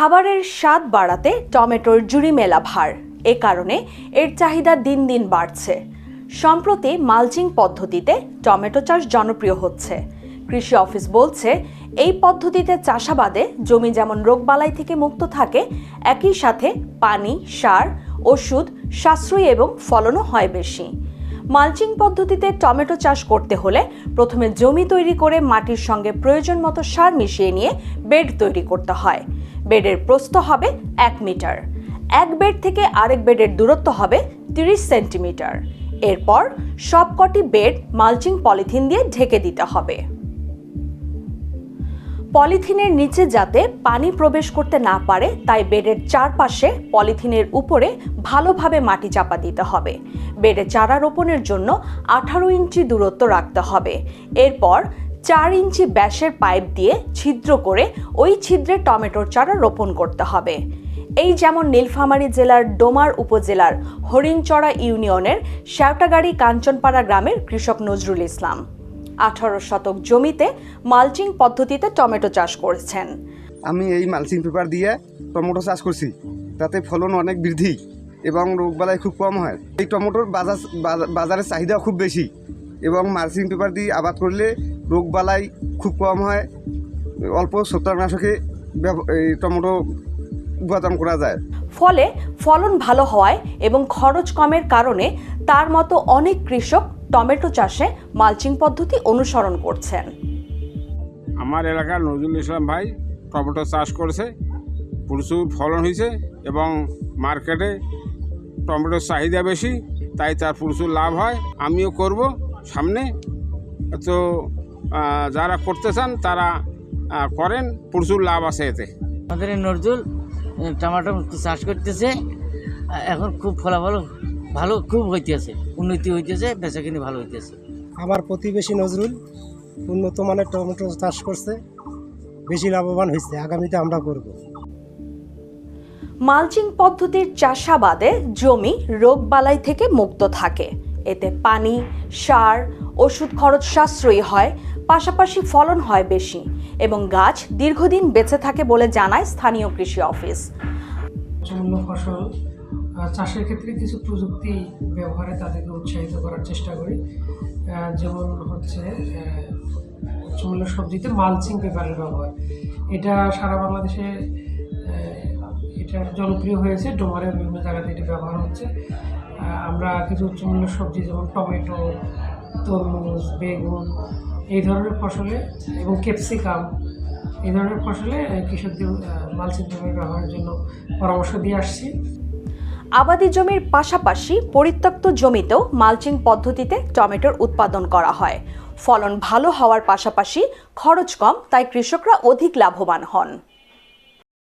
খাবারের স্বাদ বাড়াতে টমেটোর জুড়ি মেলা ভার। এ কারণে এর চাহিদা দিন দিন বাড়ছে। সম্প্রতি মালচিং পদ্ধতিতে টমেটো চাষ জনপ্রিয় হচ্ছে। কৃষি অফিস বলছে, এই পদ্ধতিতে চাষাবাদে জমি যেমন রোগবালাই থেকে মুক্ত থাকে, একই সাথে পানি, সার, ওষুধ, সাশ্রয়ী এবং ফলনও হয় বেশি। মালচিং পদ্ধতিতে টমেটো চাষ করতে হলে প্রথমে জমি তৈরি করে মাটির সঙ্গে প্রয়োজন মতো সার মিশিয়ে নিয়ে বেড তৈরি করতে হয়। বেডের প্রস্থ হবে এক মিটার। এক বেড থেকে আরেক বেডের দূরত্ব হবে তিরিশ সেন্টিমিটার। এরপর সবকটি বেড মালচিং পলিথিন দিয়ে ঢেকে দিতে হবে। পলিথিনের নিচে যাতে পানি প্রবেশ করতে না পারে, তাই বেডের চারপাশে পলিথিনের উপরে ভালোভাবে মাটি চাপা দিতে হবে। বেডে চারা রোপণের জন্য আঠারো ইঞ্চি দূরত্ব রাখতে হবে। এরপর চার ইঞ্চি ব্যাসের পাইপ দিয়ে ছিদ্র করে ওই ছিদ্রে টমেটোর চারা রোপণ করতে হবে। এই যেমন নীলফামারী জেলার ডোমার উপজেলার হরিণচড়া ইউনিয়নের শ্যাওটাগাড়ি কাঞ্চনপাড়া গ্রামের কৃষক নজরুল ইসলাম। আঠারো শতক জমিতে মালচিং পদ্ধতিতে টমেটো চাষ করেছেন। আমি এই মালচিং পেপার দিয়ে টমেটো চাষ করছি। তাতে ফলন অনেক বৃদ্ধি এবং রোগবালাই খুব কম হয়। এই টমেটোর বাজার বাজা- বাজারের চাহিদা খুব বেশি এবং মালচিং পেপার দিয়ে আবাদ করলে রোগবালাই খুব কম হয়। অল্প ছত্রাকনাশকে টমেটো উৎপাদন করা যায়। ফলে ফলন ভালো হওয়ায় এবং খরচ কমের কারণে তার মতো অনেক কৃষক টমেটো চাষে মালচিং পদ্ধতি অনুসরণ করছেন। আমার এলাকার নজরুল ইসলাম ভাই টমেটো চাষ করেছে প্রচুর ফলন হয়েছে এবং মার্কেটে টমেটোর চাহিদা বেশি তাই তার প্রচুর লাভ হয়। আমিও করব সামনে। তো যারা করতে চান তারা করেন প্রচুর লাভ আছে এতে। আমাদের এই নজরুল টমেটো চাষ করতেছে এখন খুব ফলাফল ভালো খুব হইতেছে। উন্নতি হইতেছে বেচাকিনি ভালো হইতেছে। আমার প্রতিবেশী নজরুল উন্নত মানের টমেটো চাষ করছে বেশি লাভবান হয়েছে আগামীতে আমরা করব। মালচিং পদ্ধতির চাষাবাদে জমি রোগবালাই থেকে মুক্ত থাকে। এতে পানি সার ওষুধ খরচ সাশ্রয়ী হয় পাশাপাশি ফলন হয় বেশি এবং গাছ দীর্ঘদিন বেঁচে থাকে বলে জানায় স্থানীয় কৃষি অফিস। উচ্চমূল্য ফসল। চাষের ক্ষেত্রে কিছু প্রযুক্তি ব্যবহারে তাদেরকে উৎসাহিত করার চেষ্টা করি। যেমন হচ্ছে উচ্চমূল্য সবজিতে মালচিং পেপারের ব্যবহার। এটা সারা বাংলাদেশে এটা জনপ্রিয় হয়েছে। ডোমারের বিভিন্ন জায়গাতে এটা ব্যবহার হচ্ছে। আমরা কিছু উচ্চমূল্য সবজি যেমন টমেটো, তরমুজ, বেগুন এই ধরনের ফসলে এবং ক্যাপসিকাম এই ধরনের ফসলে কৃষকদের মালচিং জমি ব্যবহারের জন্য পরামর্শ দিয়ে আসছি। আবাদি জমির পাশাপাশি পরিত্যক্ত জমিতেও মালচিং পদ্ধতিতে টমেটোর উৎপাদন করা হয়। ফলন ভালো হওয়ার পাশাপাশি খরচ কম, তাই কৃষকরা অধিক লাভবান হন।